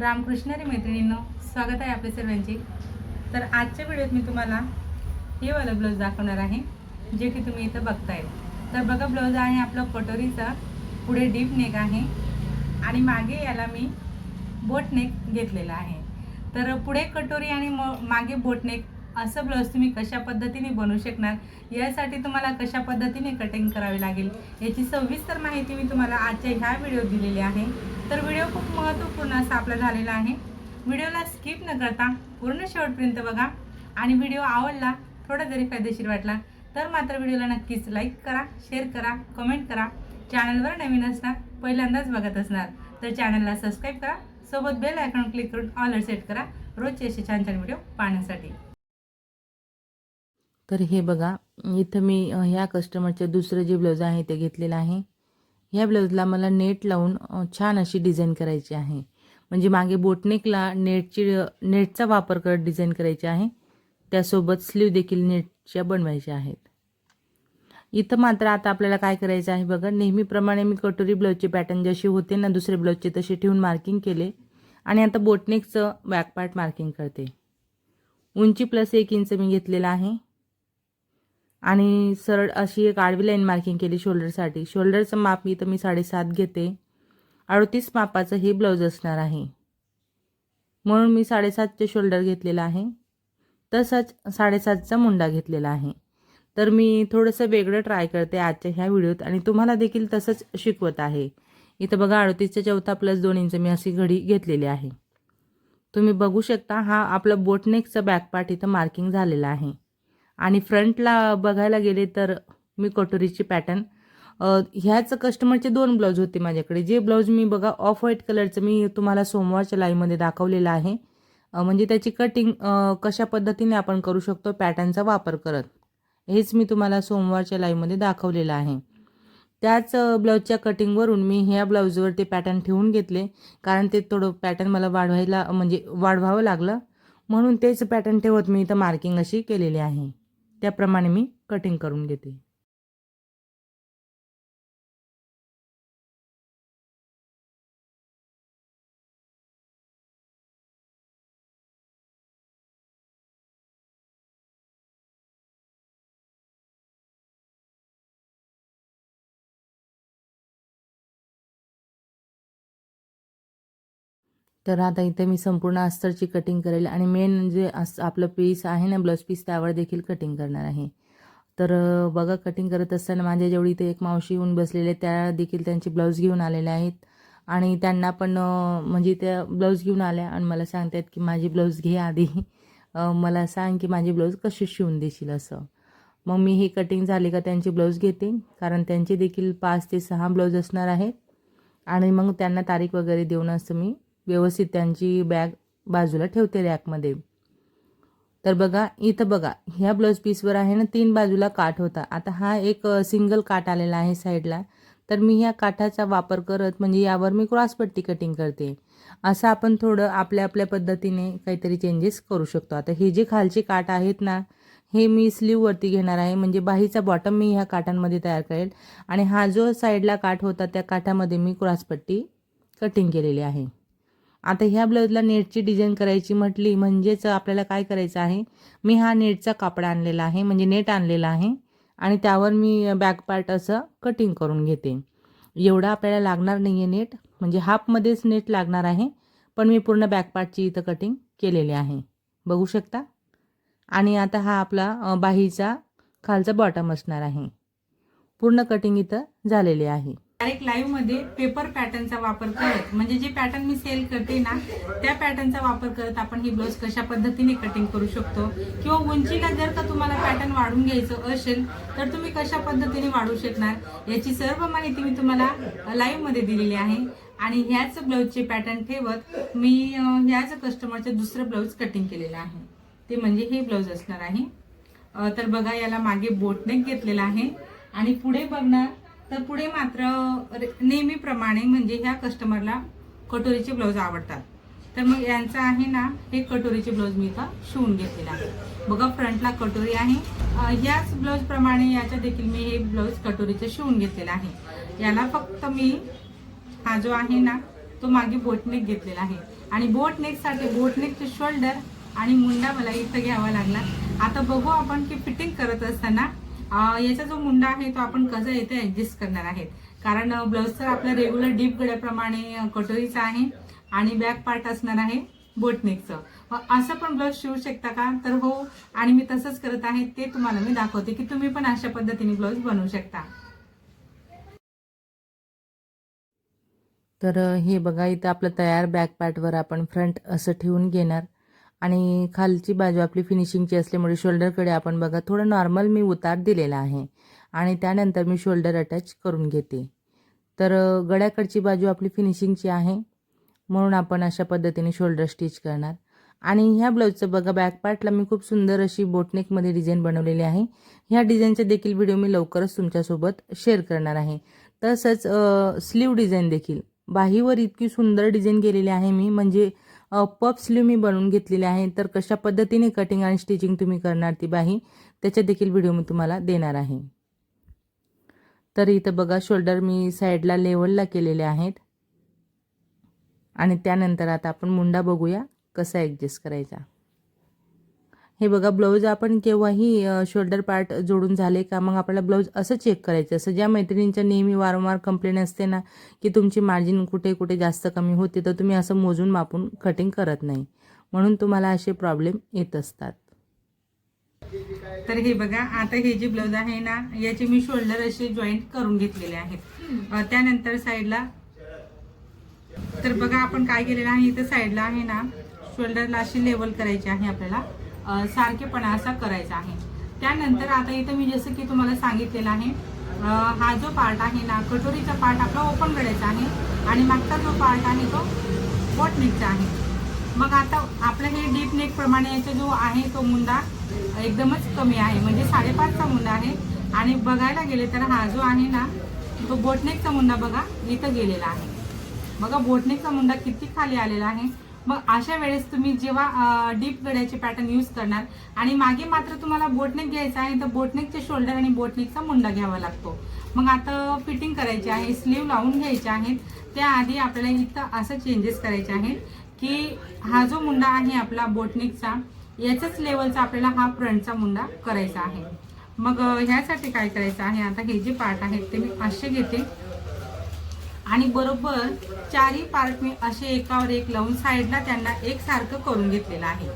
रामकृष्णारी मैत्रिणींनो स्वागत आहे आपल्या सर्वांचे. तर आजच्या व्हिडिओत मी तुम्हाला हे वाला ब्लाऊज दाखवणार आहे जे की तुम्ही इथं बघताय. तर बघा ब्लाऊज आहे आपलं कटोरीचा पुढे डीप नेक आहे आणि मागे याला मी बोट नेक घेतलेला आहे. तर पुढे कटोरी आणि म मागे बोट नेक असं ब्लाऊज तुम्ही कशा पद्धतीने बनवू शकणार यासाठी तुम्हाला कशा पद्धतीने कटिंग करावी लागेल याची सविस्तर माहिती मी तुम्हाला आजच्या ह्या व्हिडिओत दिलेली आहे. तर व्हिडिओ खूप महत्त्वपूर्ण असा आपला झालेला आहे. व्हिडिओला स्किप न करता पूर्ण शेवटपर्यंत बघा. आणि व्हिडिओ आवडला थोडा जरी फायदेशीर वाटला तर मात्र व्हिडिओला नक्कीच लाईक करा शेअर करा कमेंट करा. चॅनलवर नवीन असणार पहिल्यांदाच बघत असणार तर चॅनलला सबस्क्राईब करा. सोबत बेल आयकॉन क्लिक करून ऑलर सेट करा. रोजचे असे छान छान व्हिडिओ पाहण्यासाठी. तर हे बघा इथं मी ह्या कस्टमरचे दुसरं जे ब्लाऊज आहे ते घेतलेलं आहे. ह्या ब्लाऊजला मला नेट लावून छान अशी डिझाईन करायची आहे. म्हणजे मागे बोटनेकला नेटची नेटचा वापर करत डिझाईन करायची आहे. त्यासोबत स्लीव देखील नेटच्या बनवायच्या आहेत. इथं मात्र आता आपल्याला काय करायचं आहे बघा नेहमीप्रमाणे मी कटोरी ब्लाऊजचे पॅटर्न जशी होते ना दुसरे ब्लाऊजचे तसे ठेवून मार्किंग केले. आणि आता बोटनेकचं बॅकपार्ट मार्किंग करते. उंची प्लस एक इंच मी घेतलेला आहे. आणि सरळ अशी एक आडवी लाईन मार्किंग केली शोल्डरसाठी शोल्डरचं माप इथं मी साडेसात घेते. अडतीस मापाचं हे ब्लाऊज असणार आहे. म्हणून मी साडेसातचे शोल्डर घेतलेला आहे. तसंच साडेसातचा मुंडा घेतलेला आहे. तर मी थोडंसं वेगळं ट्राय करते आजच्या ह्या व्हिडिओत आणि तुम्हाला देखील तसंच शिकवत आहे. इथं बघा अडतीसच्या चौथा प्लस दोन इंच मी अशी घडी घेतलेली आहे. तुम्ही बघू शकता हा आपलं बोटनेकचा बॅक पार्ट इथं मार्किंग झालेला आहे. आणि फ्रंटला बघायला गेले तर मी कटोरीची पॅटर्न. ह्याच कस्टमरचे दोन ब्लाऊज होते माझ्याकडे. जे ब्लाऊज मी बघा ऑफ व्हाईट कलरचं मी तुम्हाला सोमवारच्या लाईमध्ये दाखवलेलं आहे. म्हणजे त्याची कटिंग कशा पद्धतीने आपण करू शकतो पॅटर्नचा वापर करत. हेच मी तुम्हाला सोमवारच्या लाईमध्ये दाखवलेलं आहे. त्याच ब्लाऊजच्या कटिंगवरून मी ह्या ब्लाऊजवर ते पॅटर्न ठेवून घेतले. कारण ते थोडं पॅटर्न मला वाढवायला म्हणजे वाढवावं लागलं. म्हणून तेच पॅटर्न ठेवत मी इथं मार्किंग अशी केलेली आहे. त्याप्रमाणे मी कटिंग करून घेते. तर आता इथे मी संपूर्ण अस्तरची कटिंग करेल आणि मेन जे अस आपलं पीस आहे ना ब्लाऊज पीस त्यावर देखील कटिंग करणार आहे. तर बघा कटिंग करत असताना माझ्या जेवढी इथे एक मावशी येऊन बसलेले त्या देखील त्यांचे ब्लाऊज घेऊन आलेले आहेत. आणि त्यांना पण म्हणजे त्या ब्लाऊज घेऊन आल्या आणि मला सांगतात की माझी ब्लाऊज घे आधी. मला सांग की माझी ब्लाऊज कशी शिवून देशील असं. मग मी ही कटिंग झाली का त्यांची ब्लाऊज घेते कारण त्यांचे देखील पाच ते सहा ब्लाऊज असणार आहेत. आणि मग त्यांना तारीख वगैरे देऊन असं मी व्यवस्थित त्यांची बॅग बाजूला ठेवते रॅकमध्ये तर बघा इथं बघा ह्या ब्लाऊज पीसवर आहे ना तीन बाजूला काठ होता. आता हा एक सिंगल काठ आलेला आहे साईडला तर मी ह्या काठाचा वापर करत म्हणजे यावर मी क्रॉसपट्टी कटिंग करते. असं आपण थोडं आपल्या आपल्या पद्धतीने काहीतरी चेंजेस करू शकतो. आता हे जे खालचे काठ आहेत ना हे मी स्लीववरती घेणार आहे. म्हणजे बाहीचा बॉटम मी ह्या काठांमध्ये तयार करेल. आणि हा जो साईडला काठ होता त्या काठामध्ये मी क्रॉसपट्टी कटिंग केलेली आहे. आता ह्या ब्लाऊजला नेटची डिझाईन करायची म्हटली म्हणजेच आपल्याला काय करायचं आहे? मी हा नेटचा कापड आणलेला आहे म्हणजे नेट आणलेला आहे आणि त्यावर मी बॅक पार्ट असं कटिंग करून घेते. एवढं आपल्याला लागणार नाही आहे नेट म्हणजे हाफमध्येच नेट लागणार आहे पण मी पूर्ण बॅक पार्टची इथं कटिंग केलेली आहे. बघू शकता? आणि आता हा आपला बाहीचा खालचा बॉटम असणार आहे. पूर्ण कटिंग इथं झालेली आहे. डायरेक्ट लाईव्हमध्ये पेपर पॅटर्नचा वापर करत म्हणजे जे पॅटर्न मी सेल करते ना त्या पॅटर्नचा वापर करत आपण ही ब्लाऊज कशा पद्धतीने कटिंग करू शकतो? किंवा उंचीला जर का तुम्हाला पॅटर्न वाढून घ्यायचं असेल तर तुम्ही कशा पद्धतीने वाढवू शकणार? याची सर्व माहिती मी तुम्हाला लाईव्हमध्ये दिलेली आहे. आणि ह्याच ब्लाऊजचे पॅटर्न ठेवत मी ह्याच कस्टमरचं दुसरं ब्लाऊज कटिंग केलेलं आहे. ते म्हणजे हे ब्लाऊज असणार आहे. तर बघा याला मागे बोटनेक घेतलेला आहे. आणि पुढे बघणार तर पुढे मात्र नेहमीप्रमाणे म्हणजे ह्या कस्टमरला कटोरीचे ब्लाऊज आवडतात. तर मग यांचं आहे ना हे कटोरीचे ब्लाऊज मी इथं शिवून घेतलेला आहे. बघा फ्रंटला कटोरी आहे. याच ब्लाऊजप्रमाणे याच्या देखील मी हे ब्लाऊज कटोरीचं शिवून घेतलेलं आहे. याला फक्त मी हा जो आहे ना तो मागे बोटनेक घेतलेला आहे. आणि बोटनेकसाठी बोटनेकचे शोल्डर आणि मुंडा मला इथं घ्यावा लागला. आता बघू आपण की फिटिंग करत असताना याचा जो मुंडा आहे तो आपण कसा येथे ऍडजस्ट करणार आहे कारण ब्लाऊज तर आपला रेग्युलर डीप गड्याप्रमाणे कटोरीचा आहे आणि बॅक पार्ट असणार आहे बोटनेकचं असं पण ब्लाऊज शिवू शकता का? तर हो आणि मी तसंच करत आहे ते तुम्हाला मी दाखवते की तुम्ही पण अशा पद्धतीने ब्लाऊज बनवू शकता. तर हे बघा इथं आपलं तयार बॅक पार्टवर आपण फ्रंट असं ठेवून घेणार. आणि खालची बाजू आपली फिनिशिंगची असल्यामुळे शोल्डरकडे आपण बघा थोडं नॉर्मल मी उतार दिलेला आहे. आणि त्यानंतर मी शोल्डर अटॅच करून घेते. तर गळ्याकडची बाजू आपली फिनिशिंगची आहे. म्हणून आपण अशा पद्धतीने शोल्डर स्टिच करणार. आणि ह्या ब्लाऊजचं बघा बॅक पार्टला मी खूप सुंदर अशी बोटनेकमध्ये डिझाईन बनवलेली आहे. ह्या डिझाईनचे देखील व्हिडिओ मी लवकरच तुमच्यासोबत शेअर करणार आहे. तसंच स्लीव डिझाईन देखील. बाहीवर इतकी सुंदर डिझाईन केलेली आहे मी. म्हणजे पप स्लीव मी बनवून घेतलेली आहे. तर कशा पद्धतीने कटिंग आणि स्टिचिंग तुम्ही करणार ती बाही त्याच्या देखील व्हिडिओ मी तुम्हाला देणार आहे. तर इथं बघा शोल्डर मी साईडला लेवलला केलेले आहेत. आणि त्यानंतर आता आपण मुंडा बघूया कसा ॲडजस्ट करायचा. हे बघा ब्लाऊज आपण केव्हाही शोल्डर पार्ट जोडून झाले का मग आपल्याला ब्लाऊज असं चेक करायचं. असं ज्या मैत्रिणींच्या नेहमी वारंवार कंप्लेंट असते ना की तुमची मार्जिन कुठे कुठे जास्त कमी होते तर तुम्ही असं मोजून मापून कटिंग करत नाही. म्हणून तुम्हाला असे प्रॉब्लेम येत असतात. तर हे बघा आता हे जे ब्लाऊज आहे ना याचे मी शोल्डर असे जॉईंट करून घेतलेले आहेत. त्यानंतर साईडला तर बघा आपण काय केलेलं आहे इथं साईडला आहे ना शोल्डरला अशी लेवल करायची आहे आपल्याला. सारखेपणा असा करायचा आहे. त्यानंतर आता इथं मी जसं की तुम्हाला सांगितलेलं आहे हा जो पार्ट आहे ना कटोरीचा पार्ट आपला ओपन करायचा आहे आणि मागचा जो पार्ट आहे तो बोट नेकचा आहे. मग आता आपलं हे डीप नेक प्रमाणे याचा जो आहे तो मुंदा एकदमच कमी आहे म्हणजे साडेपाचचा मुंदा आहे. आणि बघायला गेले तर हा जो आहे ना तो बोटनेकचा मुंडा बघा इथं गेलेला आहे. बघा बोटनेकचा मुंडा किती खाली आलेला आहे. मग अशा वेळेस तुम्ही जेव्हा डीप गड्याचे पॅटर्न यूज करणार आणि मागे मात्र तुम्हाला बोटनेक घ्यायचा आहे तर बोटनेकचे शोल्डर आणि बोटनेकचा मुंडा घ्यावा लागतो. मग आता फिटिंग करायची आहे स्लीव लावून घ्यायचे आहेत. त्याआधी आपल्याला इथं असं चेंजेस करायचे आहेत की हा जो मुंडा आहे आपला बोटनिकचा याच्याच लेवलचा आपल्याला हा फ्रंटचा मुंडा करायचा आहे. मग ह्यासाठी काय करायचं आहे आता हे जे पार्ट आहेत ते मी असे घेते. आणि बरोबर चारही पार्ट मी असे एकावर एक लावून साईडला त्यांना एकसारखं करून घेतलेलं आहे.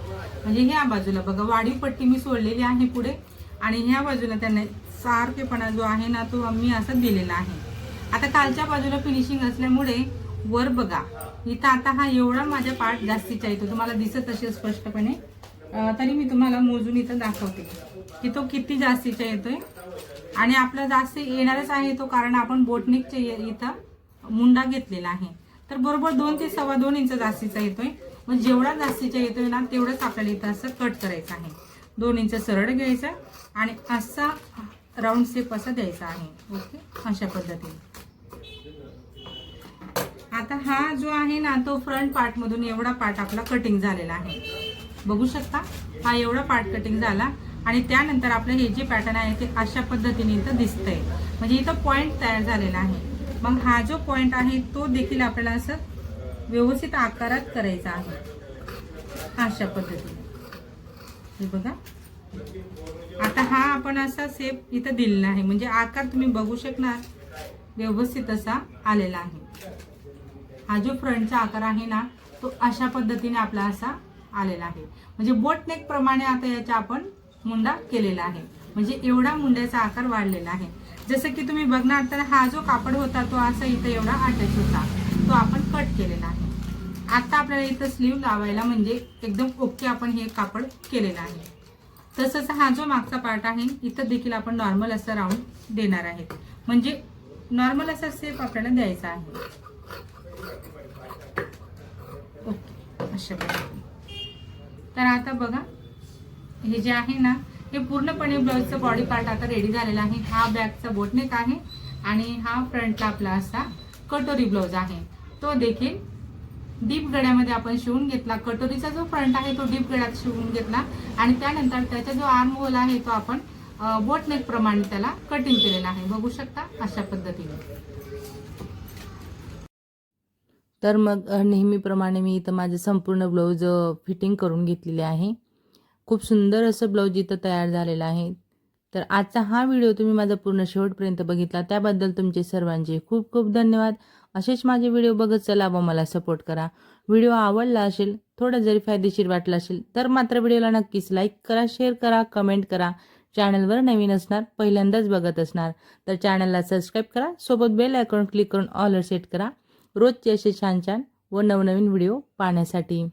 म्हणजे ह्या बाजूला बघा वाढीव पट्टी मी सोडलेली आहे पुढे. आणि ह्या बाजूला त्यांना सारखेपणा जो आहे ना तो मी असं दिलेला आहे. आता कालच्या बाजूला फिनिशिंग असल्यामुळे वर बघा इथं आता हा एवढा माझ्या पार्ट जास्तीचा येतो. तुम्हाला दिसत असेल स्पष्टपणे. तरी मी तुम्हाला मोजून इथं दाखवते की तो किती जास्तीचा येतोय. आणि आपला जास्त येणारच आहे तो कारण आपण बोटनिकचे इथं मुंडा घेतलेला आहे. तर बरोबर दोन ते सव्वा दोन इंच जास्तीचा येतोय. मग जेवढा जास्तीचा येतोय ना तेवढंच आपल्याला इथं असं कट करायचं आहे. दोन इंच सरळ घ्यायचं आणि असा राऊंड शेप असा द्यायचा आहे. ओके अशा पद्धतीने. आता हा जो आहे ना तो फ्रंट पार्टमधून एवढा पार्ट आपला कटिंग झालेला आहे. बघू शकता? हा एवढा पार्ट कटिंग झाला आणि त्यानंतर आपलं हे जे पॅटर्न आहे ते अशा पद्धतीने इथं दिसतंय. म्हणजे इथं पॉईंट तयार झालेला आहे. मग हा जो पॉइंट आहे तो देखील आपल्याला असं व्यवस्थित आकारात करायचा आहे. अशा पद्धतीने. हे बघा. आता हा आपण असा सेप इथं दिलेला आहे. म्हणजे आकार तुम्ही बघू शकणार व्यवस्थित असा आलेला आहे. हा जो फ्रंटचा आकार आहे ना तो अशा पद्धतीने आपला असा आलेला आहे. म्हणजे बोटनेकप्रमाणे प्रमाणे आता याचा आपण मुंडा केलेला आहे. म्हणजे एवढा मुंड्याचा आकार वाढलेला आहे. जसं की तुम्ही बघणार तर हा जो कापड होता तो असा इथं एवढा अटॅच होता. तो आपण कट केलेला आहे. आता आपल्याला इथं स्लीव लावायला म्हणजे एकदम ओके आपण हे कापड केलेलं आहे. तसंच हा जो मागचा पार्ट आहे इथं देखील आपण नॉर्मल असं राऊंड देणार आहे म्हणजे नॉर्मल असा सेप आपल्याला द्यायचा आहे. ओके अशा तर आता बघा हे जे आहे ना हे पूर्णपणे ब्लाऊजचं बॉडी पार्ट आता रेडी झालेला आहे. हा बॅकचा बोटनेक आहे आणि हा फ्रंटला आपला असा कटोरी ब्लाऊज आहे. तो देखील डीप गड्यामध्ये आपण शिवून घेतला. कटोरीचा जो फ्रंट आहे तो डीप गड्यात शिवून घेतला. आणि त्यानंतर त्याचा जो आर्म होल आहे तो आपण बोटनेक प्रमाणे त्याला कटिंग केलेला आहे. बघू शकता अशा पद्धतीने. तर मग नेहमीप्रमाणे मी इथं माझं संपूर्ण ब्लाऊज फिटिंग करून घेतलेले आहे. खूप सुंदर असं ब्लाऊज इथं तयार झालेलं आहे. तर आजचा हा व्हिडिओ तुम्ही माझा पूर्ण शेवटपर्यंत बघितला. त्याबद्दल तुमचे सर्वांचे खूप खूप धन्यवाद. असेच माझे व्हिडिओ बघत चला व मला सपोर्ट करा. व्हिडिओ आवडला असेल थोडा जरी फायदेशीर वाटला असेल तर मात्र व्हिडिओला नक्कीच लाईक करा शेअर करा कमेंट करा. चॅनलवर नवीन असणार पहिल्यांदाच बघत असणार तर चॅनलला सबस्क्राईब करा. सोबत बेल आयकॉन क्लिक करून ऑलर सेट करा. रोजचे असे छान छान व नवनवीन व्हिडिओ पाहण्यासाठी.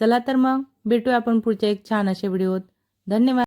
चला तर मग. भेटूया आपण पुढच्या एक छान अशा व्हिडिओत. धन्यवाद.